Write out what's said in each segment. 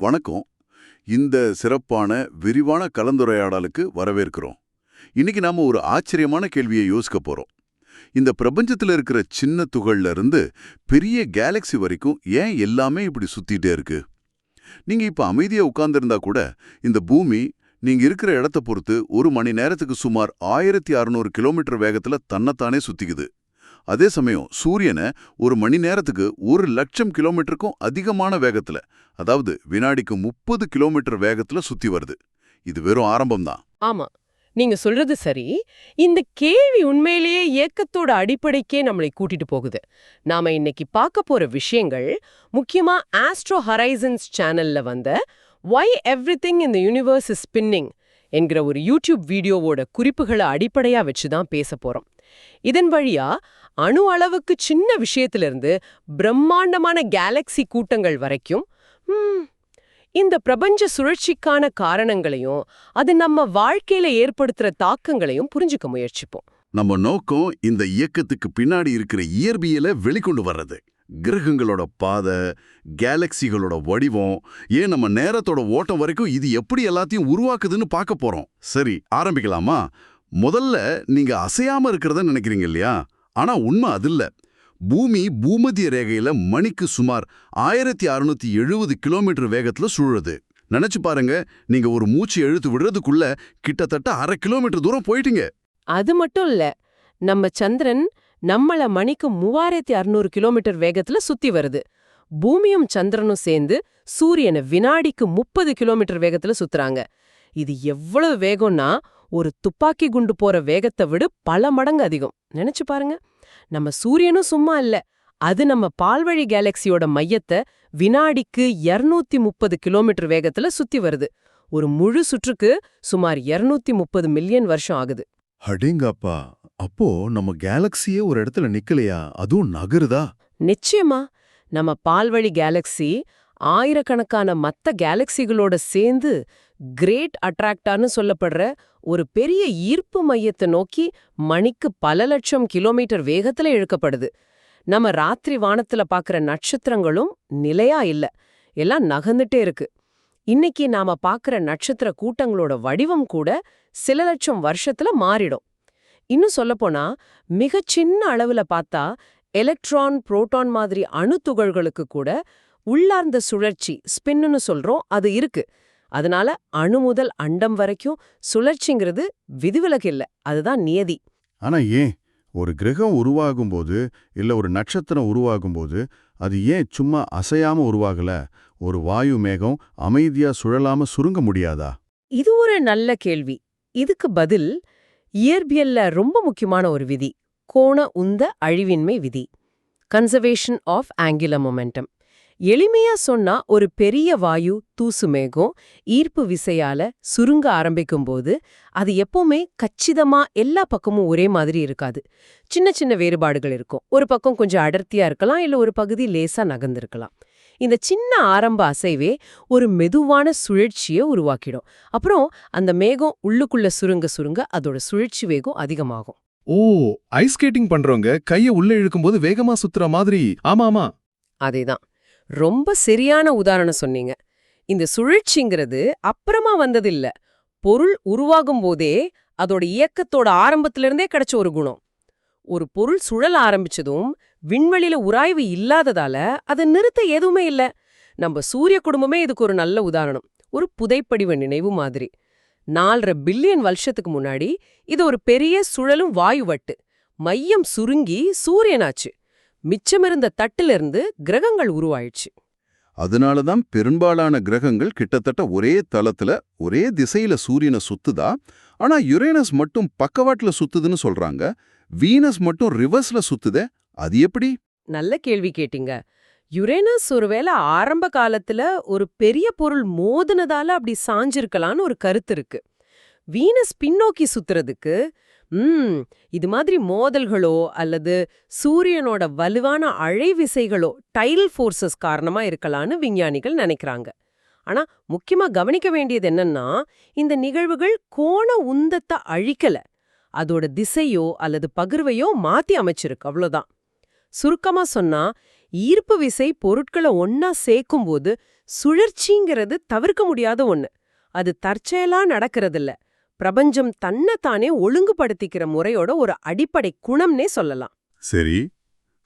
வணக்கம். இந்த சிறப்பான விரிவான கலந்துரையாடலுக்கு வரவேற்கிறோம். இன்னைக்கு நாம ஒரு ஆச்சரியமான கேள்வியை யோசிக்க போறோம். இந்த பிரபஞ்சத்துல இருக்கிற சின்ன துகள்ல இருந்து பெரிய கேலக்ஸி வரைக்கும் ஏன் எல்லாமே இப்படி சுத்திட்டே இருக்கு? நீங்க இப்ப அமைதியா உட்கார்ந்திருந்தா கூட இந்த பூமி நீங்க இருக்கிற இடத்த பொறுத்து ஒரு மணி நேரத்துக்கு சுமார் ஆயிரத்தி அறுநூறு கிலோமீட்டர் வேகத்துல தன்னைத்தானே சுத்திக்குது. அதே சமயம் சூரியனை ஒரு மணி நேரத்துக்கு ஒரு லட்சம் கிலோமீட்டருக்கும் அதிகமான வேகத்துல அதாவது வினாடிக்கு முப்பது கிலோமீட்டர் வேகத்துல சுத்தி வருது. இது வெறும் ஆரம்பம்தான் ஆமா. நீங்க சொல்றது சரி. இந்த கேள்வி உண்மையிலேயே இயக்கத்தோட அடிப்படைக்கே நம்மளை கூட்டிட்டு போகுது. நாம இன்னைக்கு பார்க்க போற விஷயங்கள் முக்கியமா ஆஸ்ட்ரோ ஹரைசன்ஸ் சேனல்ல வந்த ஒய் எவ்ரிதிங் திங் இந்த யூனிவர்ஸ் இஸ் ஸ்பின்னிங் என்கிற ஒரு யூடியூப் வீடியோவோட குறிப்புகளை அடிப்படையா வச்சு தான் பேச போறோம். இதன் வழியா அணு அளவுக்கு சின்ன விஷயத்திலிருந்து பிரம்மாண்டமான கேலக்ஸி கூட்டங்கள் வரைக்கும் இந்த பிரபஞ்ச சுழற்சிக்கான காரணங்களையும் அது நம்ம வாழ்க்கையில ஏற்படுத்துற தாக்கங்களையும் புரிஞ்சுக்க முயற்சிப்போம். நம்ம நோக்கம் இந்த இயக்கத்துக்கு பின்னாடி இருக்கிற இயற்பியலை வெளிக்கொண்டு வர்றது. கிரகங்களோட பாதை கேலக்சிகளோட வடிவம் ஏன் நம்ம நேரத்தோட ஓட்டம் வரைக்கும் இது எப்படி எல்லாத்தையும் உருவாக்குதுன்னு பார்க்க போறோம். சரி ஆரம்பிக்கலாமா? முதல்ல நீங்க அசையாம இருக்கிறத நினைக்கிறீங்க இல்லையா? ஆனா உண்மை அது இல்ல. பூமி பூமத்திய ரேகையில மணிக்கு சுமார் ஆயிரத்தி அறுநூத்தி எழுபது கிலோமீட்டர் வேகத்துல சுழறது நினைச்சு பாருங்க நீங்க ஒரு மூச்சு எழுத்து விடுறதுக்குள்ள கிட்டத்தட்ட அரை கிலோமீட்டர் தூரம் போயிட்டீங்க. அது மட்டும் இல்ல நம்ம சந்திரன் நம்மள மணிக்கு மூவாயிரத்தி அறுநூறு கிலோமீட்டர் வேகத்துல சுத்தி வருது. பூமியும் சந்திரனும் சேர்ந்து சூரியனை வினாடிக்கு முப்பது கிலோமீட்டர் வேகத்துல சுத்துறாங்க. இது எவ்வளவு வேகம்னா ஒரு துப்பாக்கி குண்டு போற வேகத்தை விட பல மடங்கு அதிகம். நினைச்சு பாருங்க. நம்ம சூரியனும் சும்மா இல்ல. அது நம்ம பால்வழி கேலக்சியோட மையத்தை வினாடிக்கு 230 முப்பது கிலோமீட்டர் வேகத்துல சுத்தி வருது. ஒரு முழு சுற்றுக்கு சுமார் 230 முப்பது மில்லியன் வருஷம் ஆகுது. அடேங்கப்பா. அப்போ நம்ம கேலக்சியே ஒரு இடத்துல நிக்கலையா? அதுவும் நகருதா? நிச்சயமா. நம்ம பால்வழி கேலக்ஸி ஆயிரக்கணக்கான மத்த கேலக்சிகளோட சேர்ந்து கிரேட் அட்ராக்டான்னு சொல்லப்படுற ஒரு பெரிய ஈர்ப்பு மையத்தை நோக்கி மணிக்கு பல லட்சம் கிலோமீட்டர் வேகத்துல இழுக்கப்படுது. நம்ம ராத்திரி வானத்துல பார்க்குற நட்சத்திரங்களும் நிலையா இல்ல. எல்லாம் நகர்ந்துட்டே இருக்கு. இன்னைக்கு நாம பார்க்குற நட்சத்திர கூட்டங்களோட வடிவம் கூட சில லட்சம் வருஷத்துல மாறிடும். இன்னும் சொல்லப்போனா மிகச் சின்ன அளவுல பார்த்தா எலக்ட்ரான் புரோட்டான் மாதிரி அணுத்துகள்களுக்கு கூட உள்ளார்ந்த சுழற்சி ஸ்பின்னு சொல்றோம் அது இருக்கு. அதனால அணு முதல் அண்டம் வரைக்கும் சுழற்சிங்கிறது விதிவிலக்கு இல்ல அதுதான் நியதி. ஆனா ஏன்? ஒரு கிரகம் உருவாகும்போது இல்ல ஒரு நட்சத்திரம் உருவாகும்போது அது ஏன் சும்மா அசையாம உருவாகல? ஒரு வாயு மேகம் அமைதியா சுழலாம சுருங்க முடியாதா? இது ஒரு நல்ல கேள்வி. இதுக்கு பதில் இயற்பியல்ல ரொம்ப முக்கியமான ஒரு விதி கோண உந்த அழிவின்மை விதி. கன்சர்வேஷன் ஆஃப் ஆங்குலர் மொமெண்டம் எளிமையா சொன்னா ஒரு பெரிய வாயு தூசு மேகம் ஈர்ப்பு விசையால சுருங்க ஆரம்பிக்கும்போது அது எப்பவுமே கச்சிதமா எல்லா பக்கமும் ஒரே மாதிரி இருக்காது. சின்ன சின்ன வேறுபாடுகள் இருக்கும். ஒரு பக்கம் கொஞ்சம் அடர்த்தியா இருக்கலாம் இல்ல ஒரு பகுதி லேசா நகர்ந்திருக்கலாம். இந்த சின்ன ஆரம்ப அசைவே ஒரு மெதுவான சுழற்சியை உருவாக்கிடும். அப்புறம் அந்த மேகம் உள்ளுக்குள்ள சுருங்க சுருங்க அதோட சுழற்சி வேகம் அதிகமாகும். ஓ ஐஸ் ஸ்கேட்டிங் பண்றவங்க கைய உள்ள இழுக்கும்போது வேகமா சுத்துற மாதிரி. ஆமா ஆமா. அதேதான். ரொம்ப சரியான உதாரணம் சொன்னீங்க. இந்த சுழற்சிங்கிறது அப்புறமா வந்ததில்ல. பொருள் உருவாகும் போதே அதோட இயக்கத்தோட ஆரம்பத்திலிருந்தே கிடைச்ச ஒரு குணம். ஒரு பொருள் சுழல ஆரம்பிச்சதும் விண்வெளியில உராய்வு இல்லாததால அதை நிறுத்த எதுவுமே இல்ல. நம்ம சூரிய குடும்பமே இதுக்கு ஒரு நல்ல உதாரணம். ஒரு புதைப்படிவ நினைவு மாதிரி. நாலரை பில்லியன் வருஷத்துக்கு முன்னாடி இது ஒரு பெரிய சுழலும் வாயு வட்டு மையம் சுருங்கி சூரியனாச்சு. மிச்சமிருந்த தட்டிலிருந்து கிரகங்கள் உருவாயிடுச்சு. அதனால தான் பெரும்பாலான கிரகங்கள் கிட்டத்தட்ட ஒரே தளத்துல ஒரே திசையில சூரியனை சுத்துதா? ஆனா யுரேனஸ் மட்டும் பக்கவாட்டுல சுத்துதுன்னு சொல்றாங்க. வீனஸ் மட்டும் ரிவர்ஸ்ல சுத்துதே? அது எப்படி? நல்ல கேள்வி கேட்டீங்க. யுரேனஸ் ஒருவேளை ஆரம்ப காலத்துல ஒரு பெரிய பொருள் மோதுனதால அப்படி சாஞ்சிருக்கலான்னு ஒரு கருத்து இருக்கு. வீனஸ் பின்னோக்கி சுத்துறதுக்கு ம் இது மாதிரி மோதல்களோ அல்லது சூரியனோட வலுவான அழைவிசைகளோ டைல் ஃபோர்சஸ் காரணமா இருக்கலான்னு விஞ்ஞானிகள் நினைக்கிறாங்க. ஆனா முக்கியமா கவனிக்க வேண்டியது என்னன்னா இந்த நிகழ்வுகள் கோண உந்தத்தை அழிக்கல. அதோட திசையோ அல்லது பகிர்வையோ மாத்தி அமைச்சிருக்கு அவ்வளோதான் சுருக்கமா சொன்னா ஈர்ப்பு விசை பொருட்களை ஒன்னா சேர்க்கும்போது சுழற்சிங்கிறது தவிர்க்க முடியாத ஒன்று அது தற்செயலா நடக்கிறதில்ல. பிரபஞ்சம் தன்னைத்தானே ஒழுங்குபடுத்திக்கிற முறையோட ஒரு அடிப்படை குணம்னே சொல்லலாம். சரி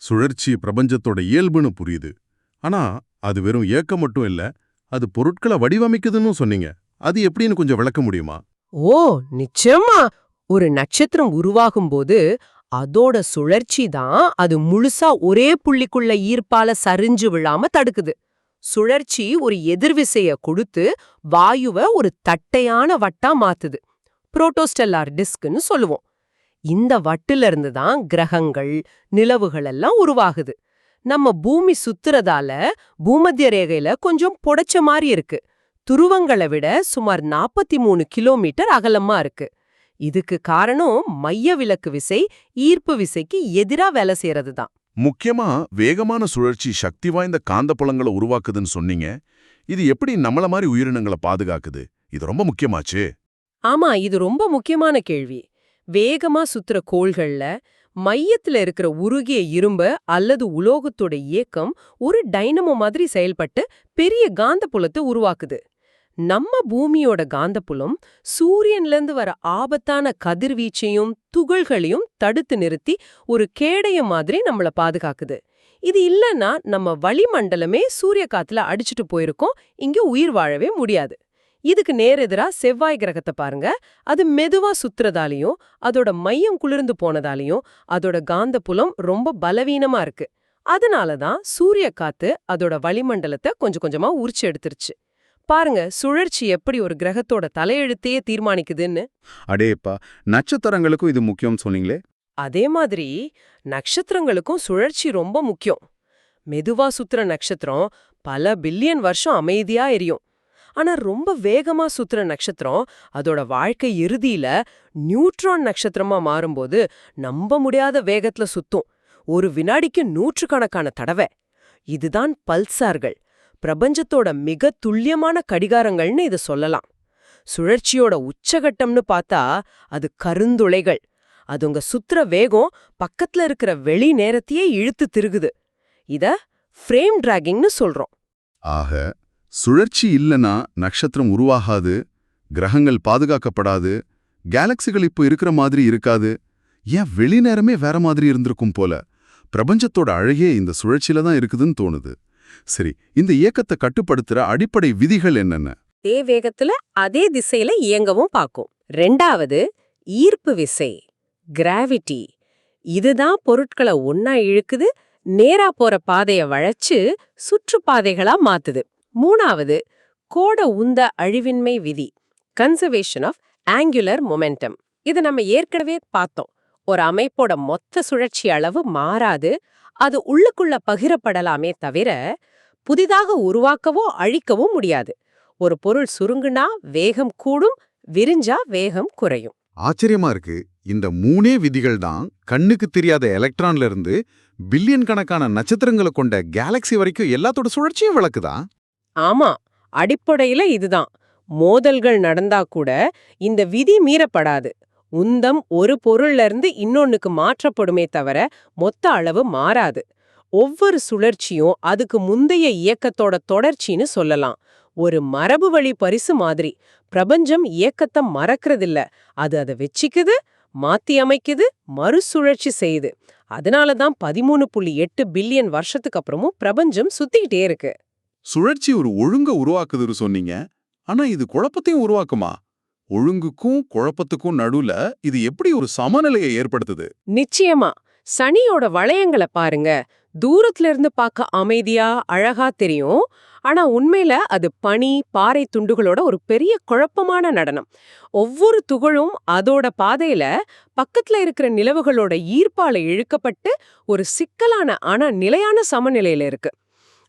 சுழற்சி பிரபஞ்சத்தோட இயல்புன்னு புரியுது. ஆனா அது வெறும் ஏக்கம் மட்டும் இல்ல அது பொருட்களை வடிவமைக்குதுன்னு சொன்னீங்க. அது எப்படின்னு கொஞ்சம் விளக்க முடியுமா? ஓ நிச்சயமா! ஒரு நட்சத்திரம் உருவாகும்போது அதோட சுழற்சி தான் அது முழுசா ஒரே புள்ளிக்குள்ள ஈர்ப்பால சரிஞ்சு விழாம தடுக்குது. சுழற்சி ஒரு எதிர்விசைய கொடுத்து வாயுவ ஒரு தட்டையான வட்டா மாத்துது. புரோட்டோஸ்டெல்லார் டிஸ்க்னு சொல்லுவோம். இந்த வட்டுல இருந்து தான் கிரகங்கள் நிலவுகள் எல்லாம் உருவாகுது. நம்ம பூமி சுத்துறதால பூமத்திய ரேகையில கொஞ்சம் புடைச்ச மாதிரி இருக்கு. துருவங்களை விட சுமார் 43 மூணு கிலோமீட்டர் அகலமா இருக்கு. இதுக்கு காரணம் மைய விலக்கு விசை ஈர்ப்பு விசைக்கு எதிரா வேலை செய்யறது தான் முக்கியமா வேகமான சுழற்சி சக்தி வாய்ந்த காந்தப்புலங்களை உருவாக்குதுன்னு சொன்னீங்க. இது எப்படி நம்மள மாதிரி உயிரினங்களை பாதுகாக்குது? இது ரொம்ப முக்கியமாச்சு. ஆமா இது ரொம்ப முக்கியமான கேள்வி. வேகமா சுத்துற கோள்கள்ல மையத்துல இருக்கிற உருகிய இரும்பு அல்லது உலோகத்தோட இயக்கம் ஒரு டைனமோ மாதிரி செயல்பட்டு பெரிய காந்தப்புலத்தை உருவாக்குது. நம்ம பூமியோட காந்தப்புலம் சூரியன்ல இருந்து வர ஆபத்தான கதிர்வீச்சையும் துகள்களையும் தடுத்து நிறுத்தி ஒரு கேடைய மாதிரி நம்மள பாதுகாக்குது. இது இல்லைன்னா நம்ம வளிமண்டலமே சூரிய காத்துல அடிச்சுட்டு போயிருக்கோம் இங்க உயிர் வாழவே முடியாது. இதுக்கு நேரெதிரா செவ்வாய் கிரகத்தை பாருங்க. அது மெதுவா சுத்துறதாலையும் அதோட மையம் குளிர்ந்து போனதாலையும் அதோட காந்தப்புலம் ரொம்ப பலவீனமா இருக்கு. அதனால தான் சூரிய காத்து அதோட வளிமண்டலத்தை கொஞ்சம் கொஞ்சமா உரிச்சு எடுத்துருச்சு. பாருங்க சுழற்சி எப்படி ஒரு கிரகத்தோட தலையெழுத்தையே தீர்மானிக்குதுன்னு. அடேப்பா நட்சத்திரங்களுக்கும் இது முக்கியம் சொன்னீங்களே? அதே மாதிரி நட்சத்திரங்களுக்கும் சுழற்சி ரொம்ப முக்கியம். மெதுவா சுத்துற நட்சத்திரம் பல பில்லியன் வருஷம் அமைதியா எரியும். ஆனா ரொம்ப வேகமா சுத்துற நட்சத்திரம் அதோட வாழ்க்கை இறுதியில நியூட்ரான் நட்சத்திரமா மாறும்போது நம்ப முடியாத வேகத்துல சுத்தும். ஒரு வினாடிக்கு நூற்றுக்கணக்கான தடவை. இதுதான் பல்சார்கள். பிரபஞ்சத்தோட மிக துல்லியமான கடிகாரங்கள்னு இத சொல்லலாம். சுழற்சியோட உச்சகட்டம்னு பார்த்தா அது கருந்துளைகள். அதுங்க சுத்துற வேகம் பக்கத்துல இருக்கிற வெளி நேரத்தையே இழுத்து திருகுது. இத ஃப்ரேம் டிராகிங்னு சொல்றோம். ஆக சுழற்சி இல்லனா நட்சத்திரம் உருவாகாது கிரகங்கள் பாதுகாக்கப்படாது கேலக்சிகள் இப்போ இருக்கிற மாதிரி இருக்காது. ஏன் வெளிநேரமே வேற மாதிரி இருந்திருக்கும் போல? பிரபஞ்சத்தோட அழகே இந்த சுழற்சியில தான் இருக்குதுன்னு தோணுது. சரி இந்த இயக்கத்தை கட்டுப்படுத்துற அடிப்படை விதிகள் என்னென்ன? அதே வேகத்துல அதே திசையில இயங்கவும் பார்க்கும். ரெண்டாவது ஈர்ப்பு விசை கிராவிட்டி இதுதான் பொருட்களை ஒன்னா இழுக்குது நேரா போற பாதைய வளைச்சு சுற்றுப்பாதைகளா மாத்துது. மூணாவது கோட உந்த அழிவின்மை விதி கன்சர்வேஷன் ஆஃப் ஆங்குலர் மொமெண்டம் இது நம்ம ஏற்கனவே பார்த்தோம். ஒரு அமைப்போட மொத்த சுழற்சி அளவு மாறாது அது உள்ளுக்குள்ள பகிரப்படலாமே தவிர புதிதாக உருவாக்கவோ அழிக்கவோ முடியாது. ஒரு பொருள் சுருங்குனா வேகம் கூடும் விரிஞ்சா வேகம் குறையும். ஆச்சரியமா இருக்கு. இந்த மூணே விதிகள் தான் கண்ணுக்கு தெரியாத எலக்ட்ரான்ல இருந்து பில்லியன் கணக்கான நட்சத்திரங்களை கொண்ட கேலக்ஸி வரைக்கும் எல்லாத்தோட சுழற்சியும் விளக்குதா? ஆமா அடிப்படையில இதுதான். மோதல்கள் நடந்தா கூட இந்த விதி மீறப்படாது. உந்தம் ஒரு பொருள்ல இருந்து இன்னொன்னுக்கு மாற்றப்படுமே தவிர மொத்த அளவு மாறாது. ஒவ்வொரு சுழற்சியும் அதுக்கு முந்தைய இயக்கத்தோட தொடர்ச்சின்னு சொல்லலாம். ஒரு மரபு வழி பரிசு மாதிரி. பிரபஞ்சம் இயக்கத்தை மறக்கறதில்ல. அது அதை வச்சிக்குது மாத்தி அமைக்குது மறுசுழற்சி செய்யுது. அதனால தான் பதிமூணு புள்ளி எட்டு பில்லியன் வருஷத்துக்கு அப்புறமும் பிரபஞ்சம் சுத்திக்கிட்டே இருக்கு. சுழற்சி ஒரு ஒழுங்க உருவாக்குதுன்னு சொன்னீங்க. ஆனா இது குழப்பத்தையும் உருவாக்குமா? ஒழுங்குக்கும் குழப்பத்துக்கும் நடுவுல இது எப்படி ஒரு சமநிலையை ஏற்படுத்துது? நிச்சயமா. சனியோட வளையங்களை பாருங்க. தூரத்துல இருந்து பார்க்க அமைதியா அழகா தெரியும். ஆனா உண்மையில அது பனி பாறை துண்டுகளோட ஒரு பெரிய குழப்பமான நடனம். ஒவ்வொரு துகளும் அதோட பாதையில பக்கத்துல இருக்கிற நிலவுகளோட ஈர்ப்பால இழுக்கப்பட்டு ஒரு சிக்கலான ஆனா நிலையான சமநிலையில இருக்கு.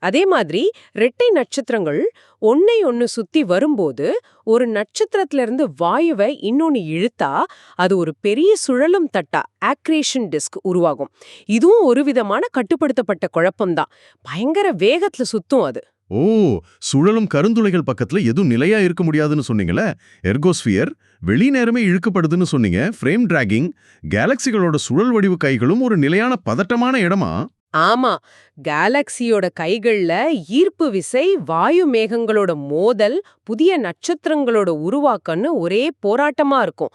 அதே மாதிரி ரெட்டை நட்சத்திரங்கள் ஒன்னை ஒன்னு சுத்தி வரும்போது ஒரு நட்சத்திரத்துல இருந்து வாயுவை இன்னொன்னு இழுத்தா அது ஒரு பெரிய சுழலும் தட்டா ஆக்ரேஷன் டிஸ்க் உருவாகும். இதுவும் ஒரு விதமான கட்டுப்படுத்தப்பட்ட குழப்பம்தான். பயங்கர வேகத்துல சுத்தும் அது. ஓ சுழலும் கருந்துளைகள் பக்கத்துல எதுவும் நிலையா இருக்க முடியாதுன்னு சொன்னீங்களே எர்கோஸ்பியர் வெளி நேரமே இழுக்கப்படுதுன்னு சொன்னீங்க. ஃப்ரேம் டிராகிங் கேலக்சிகளோட சுழல் வடிவு கைகளும் ஒரு நிலையான பதட்டமான இடமா? ஆமா கேலக்சியோட கைகள்ல ஈர்ப்பு விசை வாயு மேகங்களோட மோதல் புதிய நட்சத்திரங்களோட உருவாக்கம்னு ஒரே போராட்டமா இருக்கும்.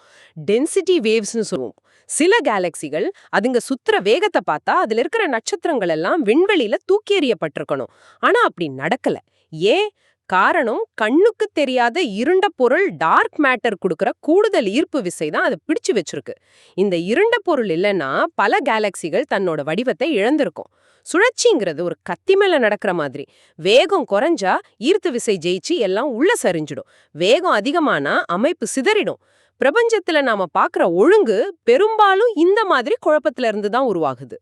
டென்சிட்டி வேவ்ஸ்னு சொல்லுவோம். சில கேலக்சிகள் அதுங்க சுத்துற வேகத்தை பார்த்தா அதுல இருக்கிற நட்சத்திரங்கள் எல்லாம் விண்வெளியில தூக்கி எறியப்பட்டிருக்கணும். ஆனா அப்படி நடக்கல. ஏன்? காரணம் கண்ணுக்கு தெரியாத இருண்ட பொருள் டார்க் மேட்டர் கொடுக்கற கூடுதல் ஈர்ப்பு விசை தான் அதை பிடிச்சு வச்சிருக்கு. இந்த இருண்ட பொருள் இல்லைன்னா பல கேலக்சிகள் தன்னோட வடிவத்தை இழந்திருக்கும். சுழற்சிங்கிறது ஒரு கத்தி மேல நடக்கிற மாதிரி. வேகம் குறைஞ்சா ஈர்த்து விசை ஜெயிச்சு எல்லாம் உள்ள சரிஞ்சிடும். வேகம் அதிகமானா அமைப்பு சிதறிடும். பிரபஞ்சத்துல நாம பாக்குற ஒழுங்கு பெரும்பாலும் இந்த மாதிரி குழப்பத்துல இருந்து தான் உருவாகுது.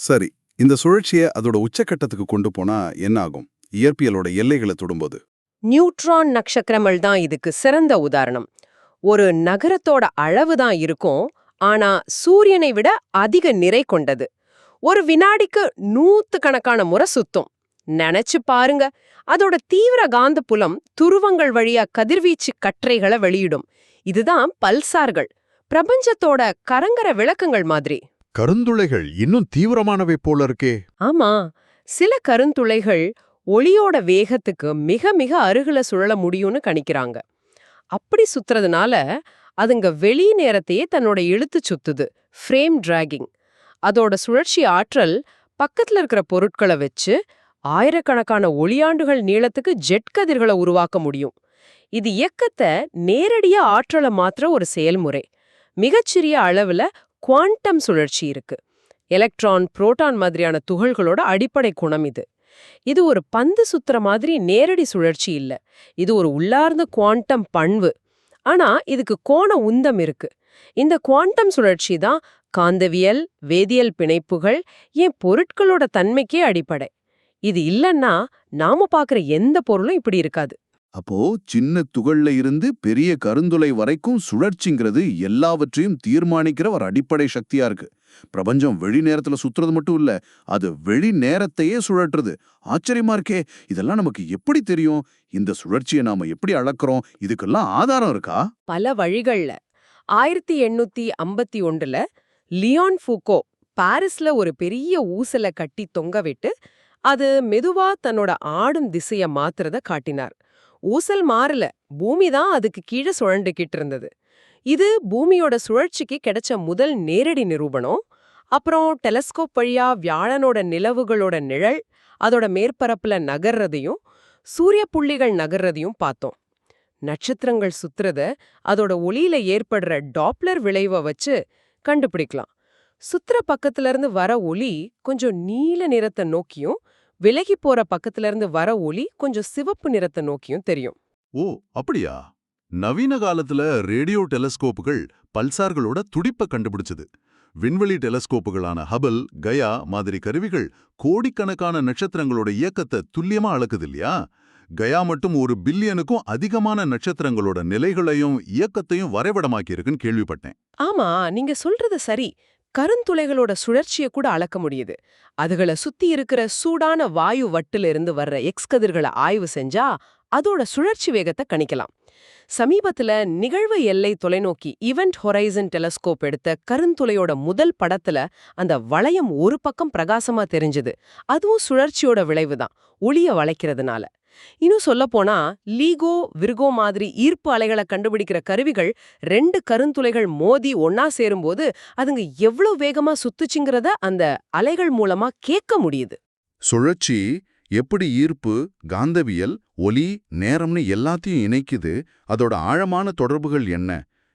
சரி இந்த சுழற்சியை அதோட உச்சக்கட்டத்துக்கு கொண்டு போனா என்ன ஆகும்? இயற்பியலோட எல்லைகளை தொடும்போது. நியூட்ரான் நட்சத்திரங்கள் தான் இதுக்கு சிறந்த உதாரணம். ஒரு நகரத்தோட அளவு தான் இருக்கும் ஆனா சூரியனை விட அதிக நிறை கொண்டது. ஒரு வினாடிக்கு நூத்து கணக்கான முறை சுத்தும். நினைச்சு பாருங்க அதோட தீவிர காந்த புலம் துருவங்கள் வழியா கதிர்வீச்சு கற்றைகளை வெளியிடும். இதுதான் பல்சார்கள். பிரபஞ்சத்தோட கரங்கர விளக்கங்கள் மாதிரி. கருந்துளைகள் இன்னும் தீவிரமானவை போல இருக்கே. ஆமா சில கருந்துளைகள் ஒளியோட வேகத்துக்கு மிக மிக அருகில சுழல முடியும்னு கணிக்கிறாங்க. அப்படி சுத்துறதுனால அதுங்க வெளி நேரத்தையே தன்னோட இழுத்து சுத்துது. ஃப்ரேம் டிராகிங் அதோட சுழற்சி ஆற்றல் பக்கத்துல இருக்கிற பொருட்களை வச்சு ஆயிரக்கணக்கான ஒளியாண்டுகள் நீளத்துக்கு ஜெட் கதிர்களை உருவாக்க முடியும். இது இயக்கத்தை நேரடியா ஆற்றலை மாற்ற ஒரு செயல்முறை. மிகச்சிறிய அளவுல குவாண்டம் சுழற்சி இருக்கு. எலக்ட்ரான் புரோட்டான் மாதிரியான துகள்களோட அடிப்படை குணம் இது. இது ஒரு பந்து சுத்துற மாதிரி நேரடி சுழற்சி இல்ல. இது ஒரு உள்ளார்ந்த குவாண்டம் பண்பு. ஆனா இதுக்கு கோண உந்தம் இருக்கு. இந்த குவாண்டம் சுழற்சி தான் காந்தவியல் வேதியியல் பிணைப்புகள் ஏன் பொருட்களோட தன்மைக்கே அடிப்படை. இது இல்லன்னா நாம பாக்குற எந்த பொருளும் இப்படி இருக்காது. அப்போ சின்ன துகள்ல இருந்து பெரிய கருந்துளை வரைக்கும் சுழற்சிங்கிறது எல்லாவற்றையும் தீர்மானிக்கிற ஒரு அடிப்படை சக்தியா இருக்கு. பிரபஞ்சம் வெளி நேரத்துல சுத்துறது மட்டும் இல்ல அது வெளி நேரத்தையே சுழற்றுறது ஆச்சரியமா இருக்கே இதெல்லாம் நமக்கு எப்படி தெரியும்? இந்த சுழற்சியை நாம எப்படி அளக்குறோம்? இதுக்கெல்லாம் ஆதாரம் இருக்கா? பல வழிகள்ல. ஆயிரத்தி எண்ணூத்தி ஐம்பத்தி ஒன்றுல லியான் ஃபூகோ பாரிஸ்ல ஒரு பெரிய ஊசலை கட்டி தொங்க விட்டு அது மெதுவா தன்னோட ஆடும் திசைய மாத்துறத காட்டினார். ஊசல் மாறல பூமி தான் அதுக்கு கீழே சுழண்டுகிட்டு இருந்தது. இது பூமியோட சுழற்சிக்கு கிடைச்ச முதல் நேரடி நிரூபணம். அப்புறம் டெலஸ்கோப் வழியா வியாழனோட நிலவுகளோட நிழல் அதோட மேற்பரப்புல நகர்றதையும் சூரிய புள்ளிகள் நகர்றதையும் பார்த்தோம். நட்சத்திரங்கள் சுத்துறத அதோட ஒளியில ஏற்படுற டாப்லர் விளைவை வச்சு கண்டுபிடிக்கலாம். சுத்துற பக்கத்துல இருந்து வர ஒளி கொஞ்சம் நீல நிறத்தை நோக்கியும் விலகி போற பக்கத்துல இருந்து வர ஒளி கொஞ்சம் சிவப்பு நிறத்தை நோக்கியும் தெரியும். ஓ அப்படியா? நவீன காலத்துல ரேடியோ டெலஸ்கோப்புகள் பல்சார்களோட துடிப்ப கண்டுபிடிச்சது. விண்வெளி டெலஸ்கோப்புகளான ஹபல் கயா மாதிரி கருவிகள் கோடிக்கணக்கான நட்சத்திரங்களோட இயக்கத்தை துல்லியமா அளக்குது இல்லையா? கயா மட்டும் ஒரு பில்லியனுக்கும் அதிகமான நட்சத்திரங்களோட நிலைகளையும் இயக்கத்தையும் வரைபடமாக்கியிருக்குன்னு கேள்விப்பட்டேன். ஆமா நீங்க சொல்றது சரி. கருந்துளைகளோட சுழற்சிய கூட அளக்க முடியுது. அதுகளை சுத்தி இருக்கிற சூடான வாயு வட்டுல இருந்து வர்ற எக்ஸ் கதிர்களை ஆய்வு செஞ்சா அதோட சுழற்சி வேகத்தை கணிக்கலாம். சமீபத்துல நிகழ்வு எல்லை தொலைநோக்கி ஈவெண்ட் ஹொரைசன் டெலஸ்கோப் எடுத்த கருந்துளையோட முதல் படத்துல அந்த வளையம் ஒரு பக்கம் பிரகாசமா தெரிஞ்சது. அதுவும் சுழற்சியோட விளைவுதான் ஒளிய வளைக்கிறதுனால. இன்னும் சொல்லப்போனா லீகோ விர்கோ மாதிரி ஈர்ப்பு அலைகளை கண்டுபிடிக்கிற கருவிகள் ரெண்டு கருந்துளைகள் மோதி ஒன்னா சேரும்போது அதுங்க எவ்வளவு வேகமா சுத்துச்சுங்கிறத அந்த அலைகள் மூலமா கேட்க முடியுது. சுழற்சி எப்படி ஈர்ப்பு காந்தவியல் ஒலி நேரம்னு எல்லாத்தையும் இணைக்குது. அதோட ஆழமான தொடர்புகள் என்ன?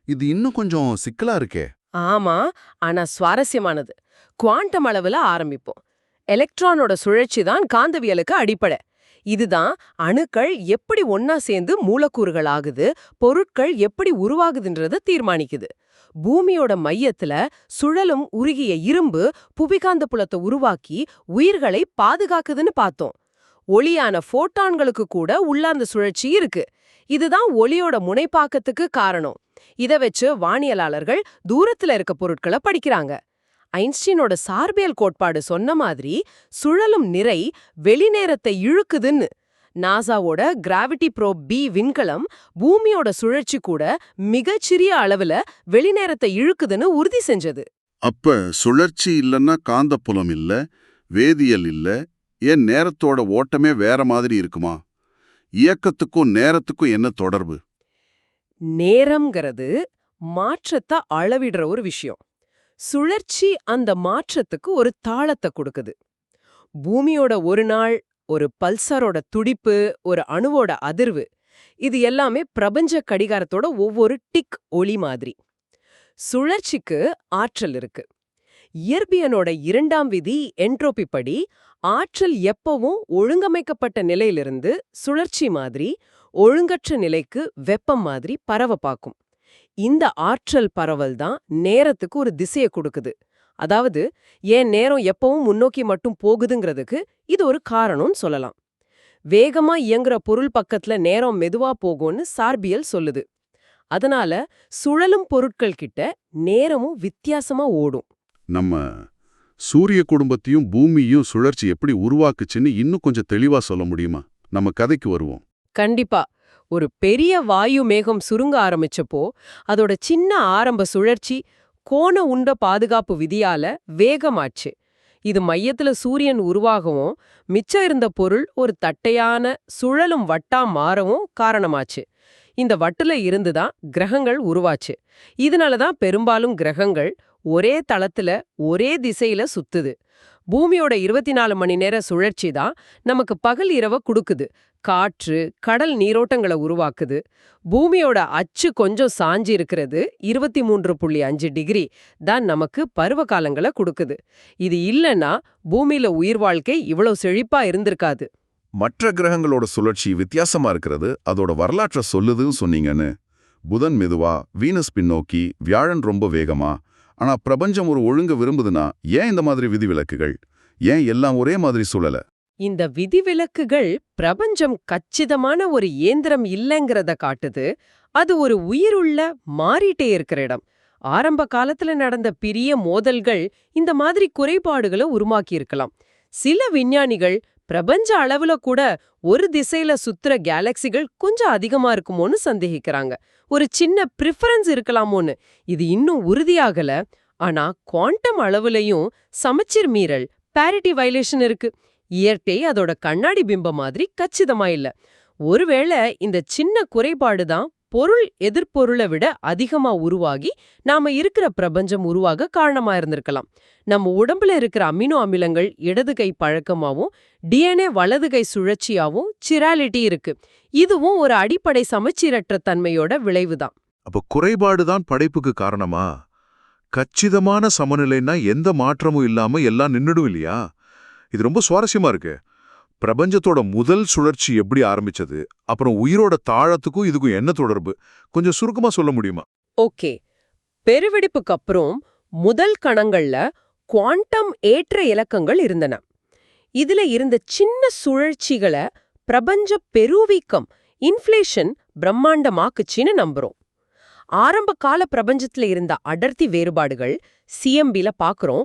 இது இன்னும் கொஞ்சம் சிக்கலா இருக்கே. ஆமா ஆனா சுவாரஸ்யமானது. குவாண்டம் அளவுல ஆரம்பிப்போம். எலக்ட்ரானோட சுழற்சி தான் காந்தவியலுக்கு அடிப்படை. இதுதான் அணுக்கள் எப்படி ஒன்னா சேர்ந்து மூலக்கூறுகள் ஆகுது பொருட்கள் எப்படி உருவாகுதுன்றத தீர்மானிக்குது. பூமியோட மையத்துல சுழலும் உருகிய இரும்பு புவிகாந்த புலத்தை உருவாக்கி உயிர்களை பாதுகாக்குதுன்னு பார்த்தோம். ஒளியான ஃபோட்டான்களுக்கு கூட உள்ளார்ந்த சுழற்சி இருக்கு. இதுதான் ஒளியோட முனைப்பாக்கத்துக்கு காரணம். இத வச்சு வானியலாளர்கள் தூரத்துல இருக்க பொருட்களை படிக்கிறாங்க. ஐன்ஸ்டீனோட சார்பியல் கோட்பாடு சொன்ன மாதிரி சுழலும் நிறை வெளிநேரத்தை இழுக்குதுன்னு. நாசாவோட கிராவிட்டி ப்ரோ பி விண்கலம் பூமியோட சுழற்சி கூட மிகச்சிறிய அளவுல வெளிநேரத்தை இழுக்குதுன்னு உறுதி செஞ்சது. அப்ப சுழற்சி இல்லைன்னா காந்தப்புலம் இல்ல வேதியியல் இல்ல ஏன் நேரத்தோட ஓட்டமே வேற மாதிரி இருக்குமா? இயக்கத்துக்கும் நேரத்துக்கும் என்ன தொடர்பு? நேரம்ங்கிறது மாற்றத்தை அளவிடுற ஒரு விஷயம். சுழற்சி அந்த மாற்றத்துக்கு ஒரு தாளத்தை கொடுக்குது. பூமியோட ஒரு நாள் ஒரு பல்சரோட துடிப்பு ஒரு அணுவோட அதிர்வு இது எல்லாமே பிரபஞ்ச கடிகாரத்தோட ஒவ்வொரு டிக் ஒளி மாதிரி. சுழற்சிக்கு ஆற்றல் இருக்கு. இயற்பியனோட இரண்டாம் விதி என்ட்ரோபி படி ஆற்றல் எப்பவும் ஒழுங்கமைக்கப்பட்ட நிலையிலிருந்து சுழற்சி மாதிரி ஒழுங்கற்ற நிலைக்கு வெப்பம் மாதிரி பரவ பாக்கும் இந்த ஆற்றல் பரவல் தான் நேரத்துக்கு ஒரு திசையை கொடுக்குது. அதாவது ஏன் நேரம் எப்பவும் முன்னோக்கி மட்டும் போகுதுங்கிறதுக்கு இது ஒரு காரணம்னு சொல்லலாம். வேகமா இயங்குற பொருள் பக்கத்துல நேரம் மெதுவா போகும்னு சார்பியல் சொல்லுது. அதனால சுழலும் பொருட்கள் கிட்ட நேரமும் வித்தியாசமா ஓடும். நம்ம சூரிய குடும்பத்தையும் பூமியையும் சுழற்சி எப்படி உருவாக்குச்சுன்னு இன்னும் கொஞ்சம் தெளிவா சொல்ல முடியுமா? நம்ம கதைக்கு வருவோம். கண்டிப்பா. ஒரு பெரிய வாயு மேகம் சுருங்க ஆரம்பிச்சப்போ அதோட சின்ன ஆரம்ப சுழற்சி கோண உண்ட பாதுகாப்பு விதியால வேகமாச்சு. இது மையத்துல சூரியன் உருவாகவும் மிச்சம் இருந்த பொருள் ஒரு தட்டையான சுழலும் வட்டா மாறவும் காரணமாச்சு. இந்த வட்டுல இருந்துதான் கிரகங்கள் உருவாச்சு. இதனால தான் பெரும்பாலும் கிரகங்கள் ஒரே தளத்துல ஒரே திசையில சுத்துது. பூமியோட இருபத்தி நாலு மணி நேர சுழற்சி தான் நமக்கு பகல் இரவ குடுக்குது. காற்று கடல் நீரோட்டங்களை உருவாக்குது. பூமியோட அச்சு கொஞ்சம் சாஞ்சி இருக்கிறது. இருபத்தி மூன்று புள்ளி அஞ்சு டிகிரி தான் நமக்கு பருவ காலங்களை கொடுக்குது. இது இல்லைன்னா பூமியில உயிர் வாழ்க்கை இவ்வளவு செழிப்பா இருந்திருக்காது. மற்ற கிரகங்களோட சுழற்சி வித்தியாசமா இருக்கிறது. அதோட வரலாற்றை சொல்லுதுன்னு சொன்னீங்கன்னு. புதன் மெதுவா வீனஸ் பின்னோக்கி வியாழன் ரொம்ப வேகமா ஆனா பிரபஞ்சம் ஒரு ஒழுங்கு விரும்புதுன்னா ஏன் இந்த மாதிரி விதிவிலக்குகள்? ஏன் எல்லாம் ஒரே மாதிரி சுழல? இந்த விதிவிலக்குகள் பிரபஞ்சம் கச்சிதமான ஒரு இயந்திரம் இல்லைங்கிறத காட்டுது. அது ஒரு உயிருள்ள மாறிட்டே இருக்கிற இடம். ஆரம்ப காலத்துல நடந்த பெரிய மோதல்கள் இந்த மாதிரி குறைபாடுகளை உருமாக்கியிருக்கலாம் சில விஞ்ஞானிகள் பிரபஞ்ச அளவுல கூட ஒரு திசையில சுத்துற கேலக்சிகள் கொஞ்சம் அதிகமா இருக்குமோன்னு சந்தேகிக்கிறாங்க. ஒரு சின்ன ப்ரிஃபரன்ஸ் இருக்கலாமோன்னு. இது இன்னும் உறுதியாகல. ஆனா குவாண்டம் அளவுலயும் சமச்சீர் மீறல் பேரிட்டி வயலேஷன் இருக்கு. இயற்கை அதோட கண்ணாடி பிம்பம் மாதிரி கச்சிதமா இல்ல. ஒருவேளை இந்த சின்ன குறைபாடு தான் பொருள் எதிர்ப்பொருளை விட அதிகமா உருவாகி நாம இருக்கிற பிரபஞ்சம் உருவாக காரணமா இருந்திருக்கலாம். நம்ம உடம்புல இருக்கிற அமினோ அமிலங்கள் இடது கை பழக்கமாவும் டிஎன்ஏ வலது கை சுழற்சியாவும் சிராலிட்டி இருக்கு. இதுவும் ஒரு அடிப்படை சமச்சீரற்ற தன்மையோட விளைவுதான் அப்ப குறைபாடு தான் படைப்புக்கு காரணமா? கச்சிதமான சமநிலைன்னா எந்த மாற்றமும் இல்லாம எல்லாம் நின்னுடும் இல்லையா? இது ரொம்ப சுவாரஸ்யமா இருக்கு. பிரபஞ்சத்தோட முதல் சுழற்சி எப்படி ஆரம்பிச்சது? அப்புறம் உயிரோட தாழத்துக்கும் இதுக்கும் என்ன தொடர்பு? கொஞ்சம் சுருக்கமா சொல்ல முடியுமா? ஓகே. பெருவெடிப்புக்கு அப்புறம் முதல் கணங்கள்ல குவாண்டம் ஏற்ற இலக்கங்கள் இருந்தன. இதுல இருந்த சின்ன சுழற்சிகளை பிரபஞ்ச பெருவீக்கம் இன்ஃப்ளேஷன் பிரம்மாண்டமாக்குச்சின்னு நம்புறோம். ஆரம்ப கால பிரபஞ்சத்துல இருந்த அடர்த்தி வேறுபாடுகள் சிஎம்பில பாக்குறோம்.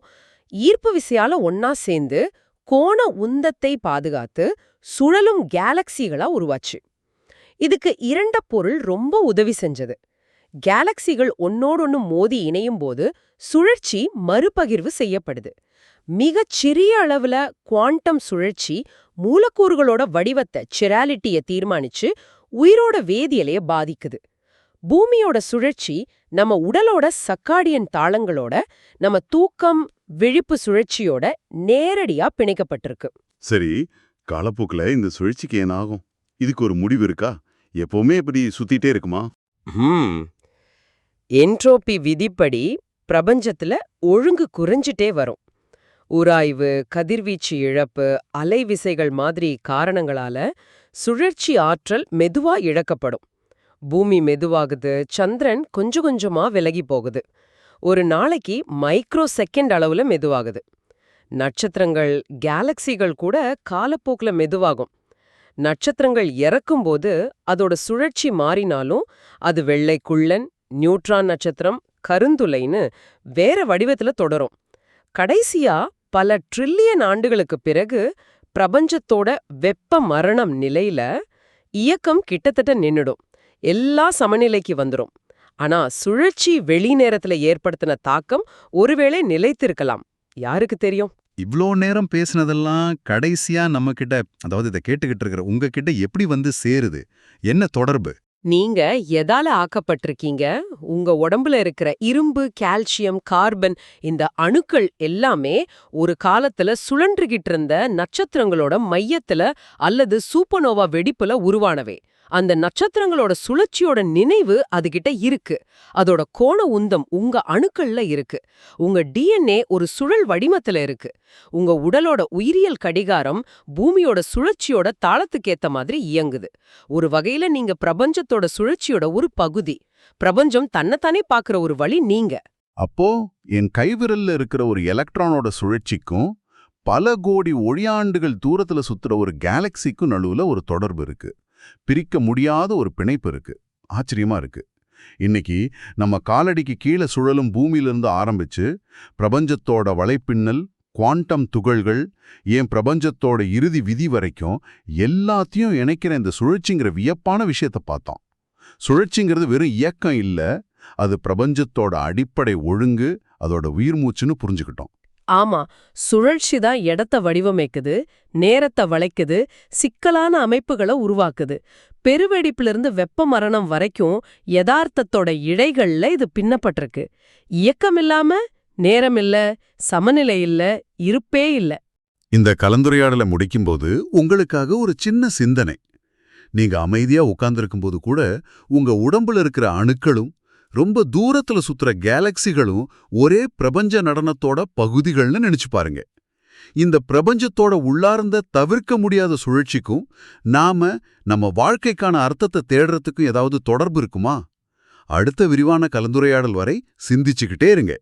ஈர்ப்பு விசையால ஒன்னா சேர்ந்து கோண உந்தத்தை பாதுகாத்து சுழலும் கேலக்சிகளா உருவாச்சு. இதுக்கு இரண்ட பொருள் ரொம்ப உதவி செஞ்சது. கேலக்சிகள் ஒன்னோடொன்னு மோதி இணையும் போது சுழற்சி மறுபகிர்வு செய்யப்படுது. மிகச் சிறிய அளவுல குவாண்டம் சுழற்சி மூலக்கூறுகளோட வடிவத்தை செராலிட்டிய தீர்மானிச்சு உயிரோட வேதியலைய பாதிக்குது. பூமியோட சுழற்சி நம்ம உடலோட சக்காடியன் தாளங்களோட நம்ம தூக்கம் விழிப்பு சுழற்சியோட நேரடியா பிணைக்கப்பட்டிருக்கு. சரி காலப்போக்குல இந்த சுழற்சிக்கு என்ன ஆகும்? இதுக்கு ஒரு முடிவு இருக்கா? எப்பவுமே இப்படி சுத்திட்டே இருக்குமா? ஹம். என்ட்ரோபி விதிப்படி பிரபஞ்சத்துல ஒழுங்கு குறைஞ்சிட்டே வரும். உராய்வு கதிர்வீச்சு இழப்பு அலைவிசைகள் மாதிரி காரணங்களால சுழற்சி ஆற்றல் மெதுவா இழக்கப்படும். பூமி மெதுவாகுது சந்திரன் கொஞ்சம் கொஞ்சமா விலகி போகுது. ஒரு நாளைக்கு மைக்ரோ செகண்ட் அளவுல மெதுவாகுது. நட்சத்திரங்கள் கேலக்சிகள் கூட காலப்போக்குல மெதுவாகும். நட்சத்திரங்கள் இறக்கும்போது அதோட சுழற்சி மாறினாலும் அது வெள்ளை குள்ளன் நியூட்ரான் நட்சத்திரம் கருந்துளைன்னு வேற வடிவத்துல தொடரும். கடைசியா பல ட்ரில்லியன் ஆண்டுகளுக்கு பிறகு பிரபஞ்சத்தோட வெப்ப மரணம் நிலையில இயக்கம் கிட்டத்தட்ட நின்னுடும். எல்லா சமநிலைக்கு வந்துரும். ஆனா சுழற்சி வெளி நேரத்துல ஏற்படுத்தின தாக்கம் ஒருவேளை நிலைத்திருக்கலாம். யாருக்கு தெரியும்? இவ்ளோ நேரம் பேசினதெல்லாம் கடைசியா நம்ம கிட்ட அதாவது இதை கேட்டுக்கிட்டு இருக்கிற உங்ககிட்ட எப்படி வந்து சேருது? என்ன தொடர்பு? நீங்க எதால ஆக்கப்பட்டிருக்கீங்க? உங்க உடம்புல இருக்கிற இரும்பு கால்சியம் கார்பன் இந்த அணுக்கள் எல்லாமே ஒரு காலத்துல சுழன்றுகிட்டு இருந்த நட்சத்திரங்களோட மையத்துல அல்லது சூப்பர்னோவா வெடிப்புல உருவானவே. அந்த நட்சத்திரங்களோட சுழற்சியோட நினைவு அதுகிட்ட இருக்கு. அதோட கோண உந்தம் உங்க அணுக்கள்ல இருக்கு. உங்க டிஎன்ஏ ஒரு சுழல் வடிமத்துல இருக்கு. உங்க உடலோட உயிரியல் கடிகாரம் பூமியோட சுழற்சியோட தாளத்துக்கேத்த மாதிரி இயங்குது. ஒரு வகையில நீங்க பிரபஞ்சத்தோட சுழற்சியோட ஒரு பகுதி. பிரபஞ்சம் தன்னைத்தானே பாக்குற ஒரு வழி நீங்க. அப்போ என் கைவிரல்ல இருக்கிற ஒரு எலக்ட்ரானோட சுழற்சிக்கும் பல கோடி ஒளியாண்டுகள் தூரத்துல சுத்துற ஒரு கேலக்சிக்கும் நடுவுல ஒரு தொடர்பு இருக்கு. பிரிக்க முடியாத ஒரு பிணைப்பு இருக்கு. ஆச்சரியமா இருக்கு. இன்னைக்கு நம்ம காலடிக்கு கீழே சுழலும் பூமியிலிருந்து ஆரம்பிச்சு பிரபஞ்சத்தோட வலைப்பின்னல் குவாண்டம் துகள்கள் ஏன் பிரபஞ்சத்தோட இறுதி விதி வரைக்கும் எல்லாத்தையும் இணைக்கிற இந்த சுழற்சிங்கிற வியப்பான விஷயத்தை பார்த்தோம். சுழற்சிங்கிறது வெறும் இயக்கம் இல்ல அது பிரபஞ்சத்தோட அடிப்படை ஒழுங்கு அதோட உயிர் மூச்சுன்னு புரிஞ்சுக்கிட்டோம். ஆமா சுழற்சி தான் இடத்த வடிவமைக்குது நேரத்தை வளைக்குது சிக்கலான அமைப்புகளை உருவாக்குது. பெருவெடிப்பிலிருந்து வெப்ப மரணம் வரைக்கும் யதார்த்தத்தோட இழைகள்ல இது பின்னப்பட்டிருக்கு. இயக்கமில்லாம நேரம் இல்ல சமநிலை இல்ல இருப்பே இல்ல. இந்த கலந்துரையாடலை முடிக்கும்போது உங்களுக்காக ஒரு சின்ன சிந்தனை. நீங்க அமைதியா உட்கார்ந்திருக்கும்போது கூட உங்க உடம்புல இருக்கிற அணுக்களும் ரொம்ப தூரத்துல சுத்துற கேலக்சிகளும் ஒரே பிரபஞ்ச நடனத்தோட பகுதிகள்னு நினைச்சு பாருங்க. இந்த பிரபஞ்சத்தோட உள்ளார்ந்த தவிர்க்க முடியாத சுழற்சிக்கும் நாம நம்ம வாழ்க்கைக்கான அர்த்தத்தை தேடுறதுக்கும் ஏதாவது தொடர்பு இருக்குமா? அடுத்த விரிவான கலந்துரையாடல் வரை சிந்திச்சுக்கிட்டே இருங்க.